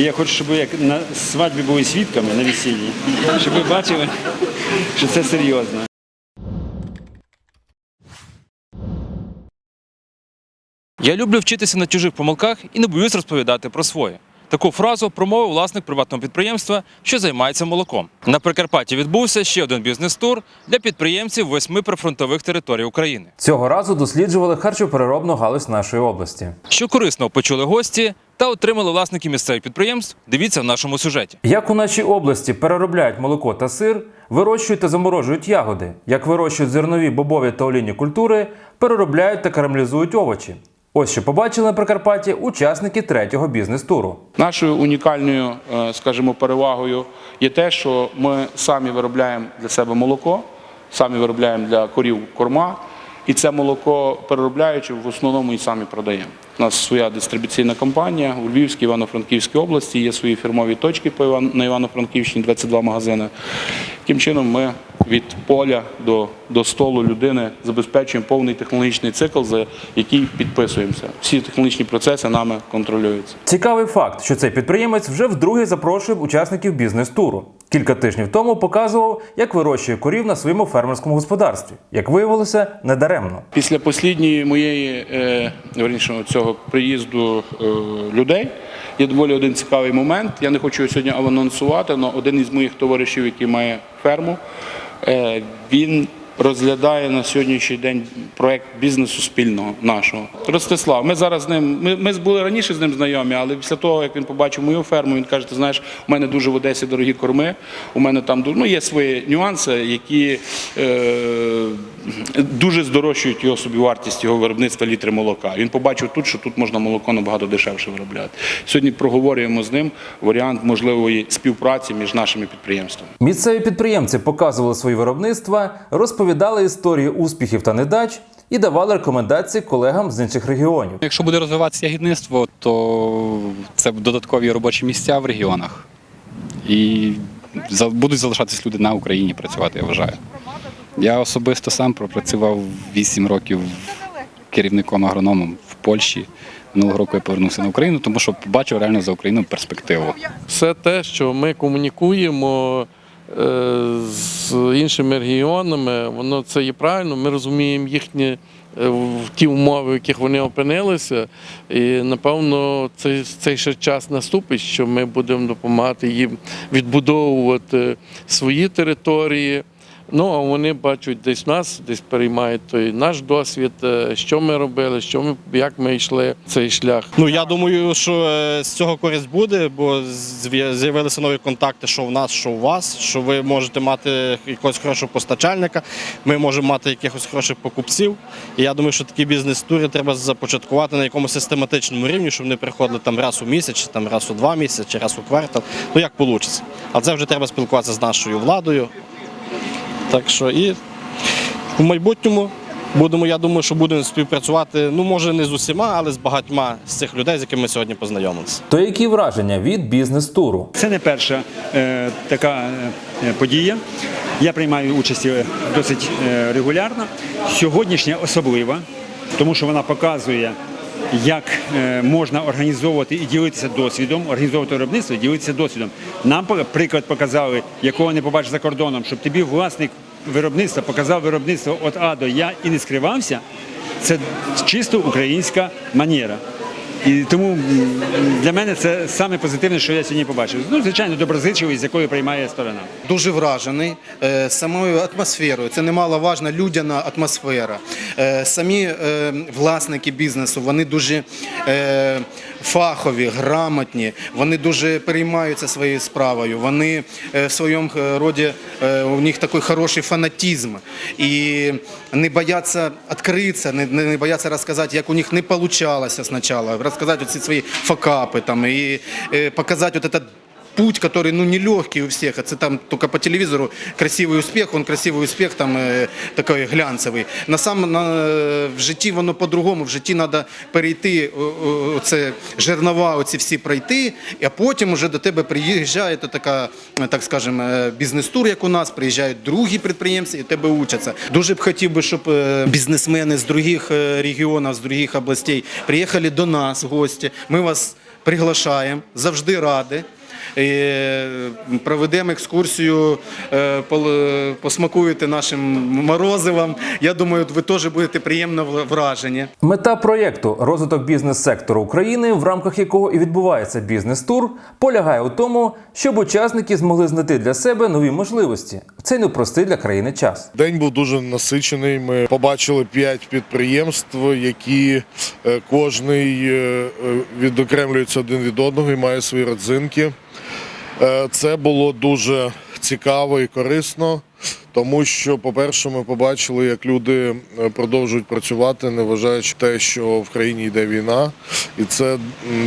І я хочу, щоб ви як на свадьбі були свідками на весіллі, щоб ви бачили, що це серйозно. Я люблю вчитися на чужих помилках і не боюсь розповідати про своє. Таку фразу промовив власник приватного підприємства, що займається молоком. На Прикарпатті відбувся ще один бізнес-тур для підприємців восьми прифронтових територій України. Цього разу досліджували харчопереробну галузь нашої області. Що корисного почули гості та отримали власники місцевих підприємств. Дивіться в нашому сюжеті. Як у нашій області переробляють молоко та сир, вирощують та заморожують ягоди, як вирощують зернові, бобові та олійні культури, переробляють та карамелізують овочі. Ось що побачили на Прикарпатті учасники третього бізнес-туру. Нашою унікальною, е, скажімо, перевагою є те, що ми самі виробляємо для себе молоко, самі виробляємо для корів корма, і це молоко переробляючи, в основному і самі продаємо. У нас своя дистрибуційна компанія у Львівській, Івано-Франківській області, є свої фірмові точки на Івано-Франківщині, 22 магазини. Таким чином ми від поля до, до столу людини забезпечуємо повний технологічний цикл, за який підписуємося. Всі технологічні процеси нами контролюються. Цікавий факт, що цей підприємець вже вдруге запрошує учасників бізнес-туру. Кілька тижнів тому показував, як вирощує корів на своєму фермерському господарстві. Як виявилося, недаремно. Після послідньої моєї е, верніше, цього приїзду е, людей є доволі один цікавий момент. Я не хочу сьогодні анонсувати, але один із моїх товаришів, який має ферму, е, він розглядає на сьогоднішній день проект бізнесу спільного нашого. Ростислав, ми зараз з ним. Ми, ми були раніше з ним знайомі, але після того, як він побачив мою ферму, він каже: ти знаєш, у мене дуже в Одесі дорогі корми. У мене там ну, є свої нюанси, які е, дуже здорожчують його собівартість його виробництва літри молока. Він побачив тут, що тут можна молоко набагато дешевше виробляти. Сьогодні проговорюємо з ним варіант можливої співпраці між нашими підприємствами. Місцеві підприємці показували свої виробництва, розповідали історії успіхів та недач і давали рекомендації колегам з інших регіонів. Якщо буде розвиватися ягідництво, то це додаткові робочі місця в регіонах. І будуть залишатись люди на Україні працювати, я вважаю. Я особисто сам пропрацював 8 років керівником агрономом в Польщі. Минулого року я повернувся на Україну, тому що побачив реально за Україну перспективу. все те, що ми комунікуємо е, з іншими регіонами, воно це є правильно. Ми розуміємо їхні е, ті умови, в яких вони опинилися. І напевно цей, цей ще час наступить, що ми будемо допомагати їм відбудовувати свої території. Ну, а вони бачать десь нас, десь переймають той наш досвід, е, що ми робили, що ми, як ми йшли цей шлях. Ну я думаю, що е, з цього користь буде, бо з'явилися нові контакти, що в нас, що у вас, що ви можете мати якогось хорошого постачальника, ми можемо мати якихось хороших покупців. І я думаю, що такі бізнес-тури треба започаткувати на якомусь систематичному рівні, щоб вони приходили там раз у місяць, там раз у два місяці, раз у квартал. Ну як вийде. А це вже треба спілкуватися з нашою владою. Так що і в майбутньому будемо, я думаю, що будемо співпрацювати, ну може не з усіма, але з багатьма з цих людей, з якими ми сьогодні познайомилися. То які враження від бізнес-туру? Це не перша е, така е, подія. Я приймаю участь е, досить е, регулярно. Сьогоднішня особлива, тому що вона показує, як е, можна організовувати і ділитися досвідом, організовувати виробництво і ділитися досвідом. Нам приклад показали, якого не побачиш за кордоном, щоб тобі власник виробництва показав виробництво від А до Я і не скривався. Це чисто українська манера. І тому для мене це саме позитивне, що я сьогодні побачив. Ну, звичайно, доброзичливість, з якою приймає сторона. Дуже вражений е, самою атмосферою. Це немаловажна людяна атмосфера. Е, Самі е, власники бізнесу вони дуже фахові, грамотні, вони дуже переймаються своєю справою. Вони е, в своєму е, роді е, у них такий хороший фанатизм і не бояться відкритися, не, бояться розказати, як у них не вийшло спочатку, розказати оці свої факапи там і показати от этот путь, который ну нелегкий у всех. Это там только по телевизору красивый успех, он красивый успех там э, такой глянцевий. На сам на, в житті воно по-другому. В житті треба перейти о, о, це жернова, оці всі пройти, а потім уже до тебе приїжджає то така, е, так скажемо, е, бізнес-тур, як у нас, приїжджають другі підприємці і тебе учаться. Дуже б хотів би, щоб е, бізнесмени з других е, регіонів, з других областей приїхали до нас в гості. Ми вас приглашаємо, завжди раді. Е, Проведемо екскурсію, е, посмакуєте нашим морозивом. Я думаю, ви теж будете приємно вражені. Мета проєкту розвиток бізнес-сектору України, в рамках якого і відбувається бізнес-тур, полягає у тому, щоб учасники змогли знайти для себе нові можливості в цей непростий для країни час. День був дуже насичений. Ми побачили п'ять підприємств, які е, кожний е, е, відокремлюється один від одного і має свої родзинки. Е, Це було дуже цікаво і корисно, тому що, по-перше, ми побачили, як люди е, продовжують працювати, не вважаючи те, що в країні йде війна, і це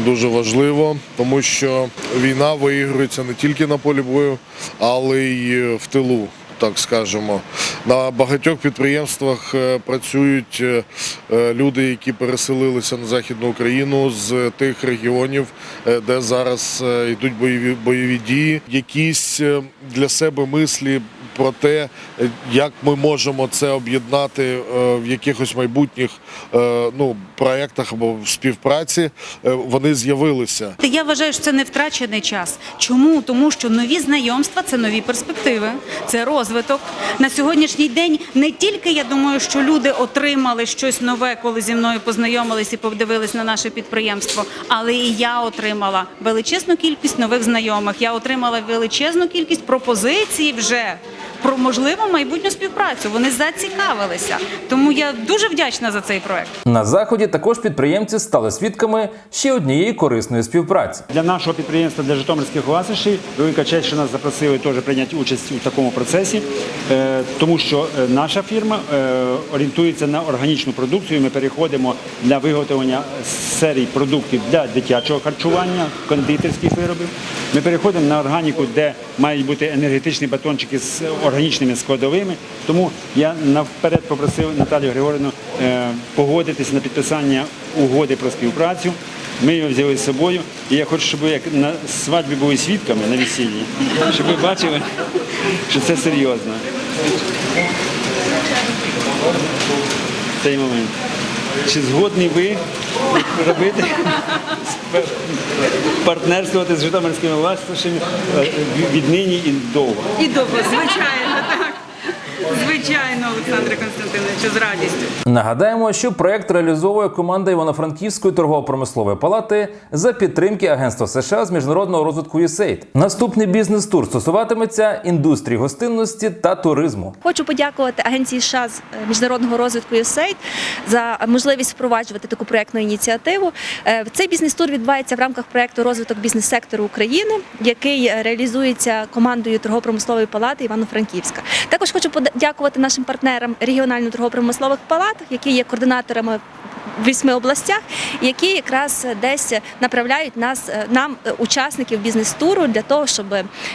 дуже важливо, тому що війна виігрується не тільки на полі бою, але й е, в тилу так скажемо. На багатьох підприємствах працюють люди, які переселилися на Західну Україну з тих регіонів, е, де зараз е, йдуть бойові, бойові дії. Якісь е, для себе мислі про те, е, як ми можемо це об'єднати е, в якихось майбутніх е, ну, проєктах або в співпраці, вони з'явилися. Я вважаю, що це не втрачений час. Чому? Тому що нові знайомства це нові перспективи, це розвиток. На сьогоднішній день не тільки я думаю, що люди отримали щось нове, коли зі мною познайомились і подивились на наше підприємство, але і я отримала величезну кількість нових знайомих. Я отримала величезну кількість пропозицій вже. Про можливу майбутню співпрацю вони зацікавилися, тому я дуже вдячна за цей проект. На заході також підприємці стали свідками ще однієї корисної співпраці. Для нашого підприємства, для Житомирських оазишів, велика честь, що нас запросили теж прийняти участь у такому процесі, е, тому що е, наша фірма е, орієнтується на органічну продукцію. Ми переходимо для виготовлення серій продуктів для дитячого харчування, кондитерських виробів. Ми переходимо на органіку, де мають бути енергетичні батончики з органічними складовими. Тому я навперед попросив Наталію Григорівну е, погодитись на підписання угоди про співпрацю. Ми його взяли з собою, і я хочу, щоб ви як на свадьбі були свідками на весіллі, щоб ви бачили, що це серйозно. Цей момент. Чи згодні ви робити партнерствувати з Житомирськими власниками віднині і довго? І довго, звичайно. Zbyt Звичайно, Олександре Константиновичу, з радістю. Нагадаємо, що проект реалізовує команда Івано-Франківської торгово-промислової палати за підтримки Агентства США з міжнародного розвитку USAID. Наступний бізнес-тур стосуватиметься індустрії гостинності та туризму. Хочу подякувати агенції США з е, міжнародного розвитку USAID за можливість впроваджувати таку проектну ініціативу. Е, Цей бізнес-тур відбувається в рамках проекту розвиток бізнес-сектору України, який е, реалізується командою торгово-промислової палати Івано-Франківська. Також хочу подякувати нашим партнерам регіонально торгово-промислових палат, які є координаторами в вісьми областях, які якраз десь направляють нас е, нам, е, учасників бізнес-туру, для того, щоб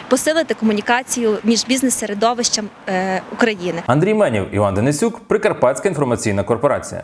посилити комунікацію між бізнес-середовищем е, України. Андрій Менів, Іван Денисюк, Прикарпатська інформаційна корпорація.